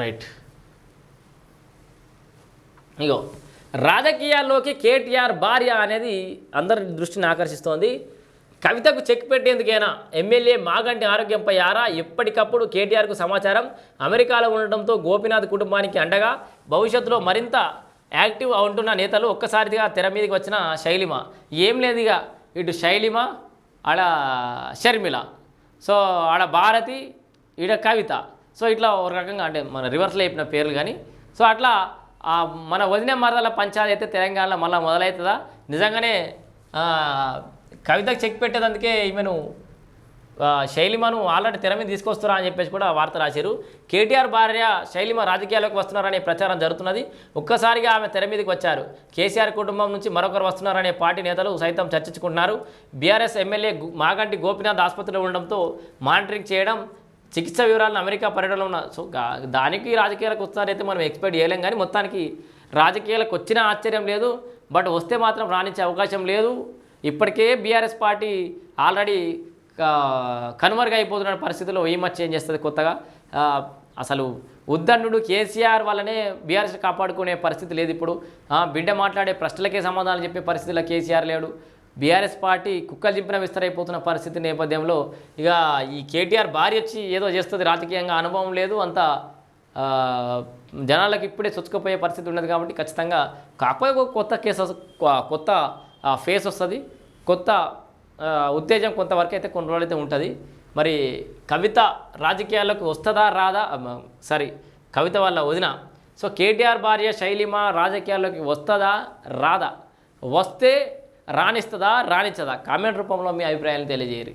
Right. ఇగో రాజకీయాల్లోకి కేటీఆర్ భార్య అనేది అందరి దృష్టిని ఆకర్షిస్తోంది. కవితకు చెక్ పెట్టేందుకైనా? ఎమ్మెల్యే మాగంటి ఆరోగ్యంపై ఆరా? ఎప్పటికప్పుడు కేటీఆర్కు సమాచారం? అమెరికాలో ఉండటంతో గోపీనాథ్ కుటుంబానికి అండగా? భవిష్యత్తులో మరింత యాక్టివ్ ఉంటున్న నేతలు ఒక్కసారిగా తెర మీదకి వచ్చిన శైలిమ. ఏం లేదు ఇక ఇటు శైలిమ అలా షర్మిల. సో ఆడ భారతి ఈడ కవిత. సో ఇట్లా ఒక రకంగా అంటే మన రివర్స్లో చెప్పిన పేర్లు కానీ. సో అట్లా మన వదిన మరదల పంచాయతీ అయితే తెలంగాణలో మళ్ళీ మొదలవుతుందా? నిజంగానే కవితకు చెక్ పెట్టేదందుకే ఈమెను శైలిమను ఆల్రెడీ తెర మీద తీసుకొస్తారా అని చెప్పేసి కూడా వార్త రాశారు. కేటీఆర్ భార్య శైలిమ రాజకీయాల్లోకి వస్తున్నారనే ప్రచారం జరుగుతున్నది. ఒక్కసారిగా ఆమె తెర మీదకి వచ్చారు. కేసీఆర్ కుటుంబం నుంచి మరొకరు వస్తున్నారనే పార్టీ నేతలు సైతం చర్చించుకుంటున్నారు. బీఆర్ఎస్ ఎమ్మెల్యే మాగంటి గోపినాథ్ ఆసుపత్రిలో ఉండడంతో మానిటరింగ్ చేయడం చికిత్స వివరాలను అమెరికా పర్యటనలో ఉన్న సో దానికి రాజకీయాలకు వస్తున్నారైతే మనం ఎక్స్పెక్ట్ చేయలేం కానీ మొత్తానికి రాజకీయాలకు వచ్చినా ఆశ్చర్యం లేదు. బట్ వస్తే మాత్రం రాణించే అవకాశం లేదు. ఇప్పటికే బీఆర్ఎస్ పార్టీ ఆల్రెడీ కనుమరుగైపోతున్న పరిస్థితుల్లో ఈ ఏం చేంజ్ చేస్తుంది కొత్తగా? అసలు ఉద్దండు కేసీఆర్ వల్లనే బీఆర్ఎస్ కాపాడుకునే పరిస్థితి లేదు ఇప్పుడు. బిడ్డ మాట్లాడే ప్రశ్నలకే సమాధానాలు చెప్పే పరిస్థితిలో కేసీఆర్ లేడు. బీఆర్ఎస్ పార్టీ కుక్కలు చింపిన విస్తరైపోతున్న పరిస్థితి నేపథ్యంలో ఇక ఈ కేటీఆర్ భార్య వచ్చి ఏదో చేస్తుంది రాజకీయంగా అనుభవం లేదు. అంత జనాలకు ఇప్పుడే చొచ్చుకుపోయే పరిస్థితి ఉన్నది కాబట్టి ఖచ్చితంగా కాకపోతే కొత్త కేసు కొత్త ఫేస్ వస్తుంది. కొత్త ఉత్తేజం కొంతవరకు అయితే కొన్ని రోజులు అయితే ఉంటుంది. మరి కవిత రాజకీయాల్లోకి వస్తుందా రాదా? సారీ కవిత వల్ల వదిన. సో కేటీఆర్ భార్య శైలిమ రాజకీయాల్లోకి వస్తుందా రాదా? వస్తే రాణిస్తుందా రాణించదా? కామెంట్ రూపంలో మీ అభిప్రాయాలను తెలియజేయరు.